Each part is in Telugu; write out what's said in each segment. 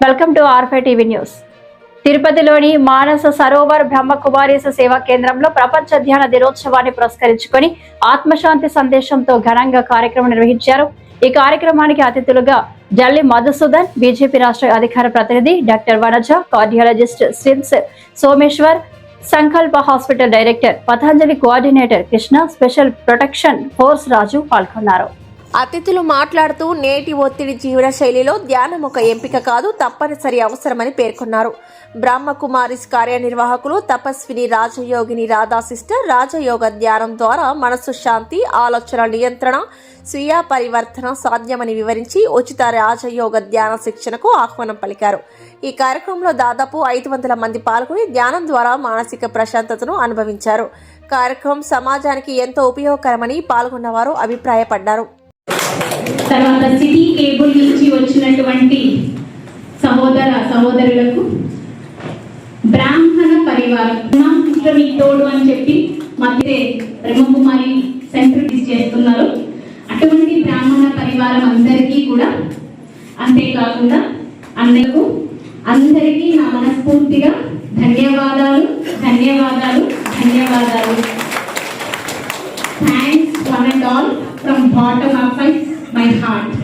వెల్కమ్ టు ఆర్ఫై టీవీ న్యూస్. తిరుపతిలోని మానస సరోవర్ బ్రహ్మకుమారీస సేవా కేంద్రంలో ప్రపంచ ధ్యాన దినోత్సవాన్ని పురస్కరించుకొని ఆత్మశాంతి సందేశంతో ఘనంగా కార్యక్రమం నిర్వహించారు. ఈ కార్యక్రమానికి అతిథులుగా జల్లి మధుసూదన్ బీజేపీ రాష్ట్ర అధికార ప్రతినిధి doctor Vanaja cardiologist since Someshwar Sankalpa hospital director Patanjali coordinator Krishna special protection force Raju పాల్గొన్నారు. అతిథులు మాట్లాడుతూ నేటి ఒత్తిడి జీవన శైలిలో ధ్యానం ఒక ఎంపిక కాదు తప్పనిసరి అవసరమని పేర్కొన్నారు. బ్రహ్మకుమారిస్ కార్యనిర్వాహకులు తపస్విని రాజయోగిని రాధా సిస్టర్ రాజయోగ ధ్యానం ద్వారా మనస్సు శాంతి ఆలోచన నియంత్రణ స్వీయ పరివర్తన సాధ్యమని వివరించి ఉచిత రాజయోగ ధ్యాన శిక్షణకు ఆహ్వానం పలికారు. ఈ కార్యక్రమంలో దాదాపు ఐదు వందల మంది పాల్గొని ధ్యానం ద్వారా మానసిక ప్రశాంతతను అనుభవించారు. కార్యక్రమం సమాజానికి ఎంతో ఉపయోగకరమని పాల్గొన్నవారు అభిప్రాయపడ్డారు. సిటీ కేబుల్ నుంచి వచ్చినటువంటి సహోదర సహోదరులకు బ్రాహ్మణ పరివారం బ్రహ్మపుత్ర తోడు అని చెప్పి మధ్య బ్రహ్మకుమారి సెంటర్ చేస్తున్నారు. అటువంటి బ్రాహ్మణ పరివారం అందరికీ కూడా అంతేకాకుండా అన్నకు అందరికీ నా మనస్ఫూర్తిగా ధన్యవాదాలు ధన్యవాదాలు ధన్యవాదాలు. Thanks one and all from bottom of my heart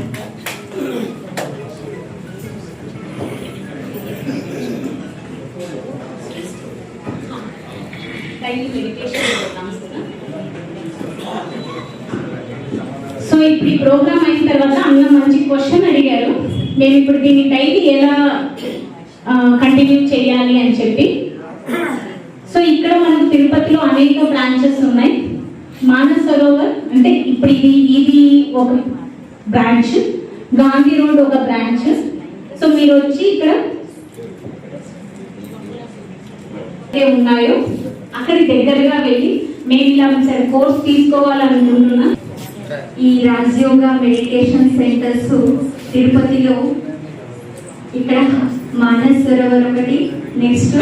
so ఇప్పుడు ఈ ప్రోగ్రామ్ అయిన తర్వాత అన్న మంచి క్వశ్చన్ అడిగారు. మేము ఇప్పుడు దీన్ని డైలీ ఎలా కంటిన్యూ చేయాలి అని చెప్పి. సో ఇక్కడ మనకు తిరుపతిలో అనేక బ్రాంచెస్ ఉన్నాయి. మానస సరోవర్ అంటే ఇప్పుడు ఇది ఇది ఒక బ్రాంచ్ గాంధీ రోడ్ ఒక బ్రాంచ్ సో మీరు వచ్చి ఇక్కడ ఏ ఉన్నాయో? అక్కడి దగ్గరగా వెళ్ళి మేము ఇలా ఒకసారి కోర్స్ తీసుకోవాలనుకుంటున్నా ఈ రాజ్యోగ మెడిటేషన్ సెంటర్స్ తిరుపతిలో ఇక్కడ మానస్ సరోవర్ ఒకటి నెక్స్ట్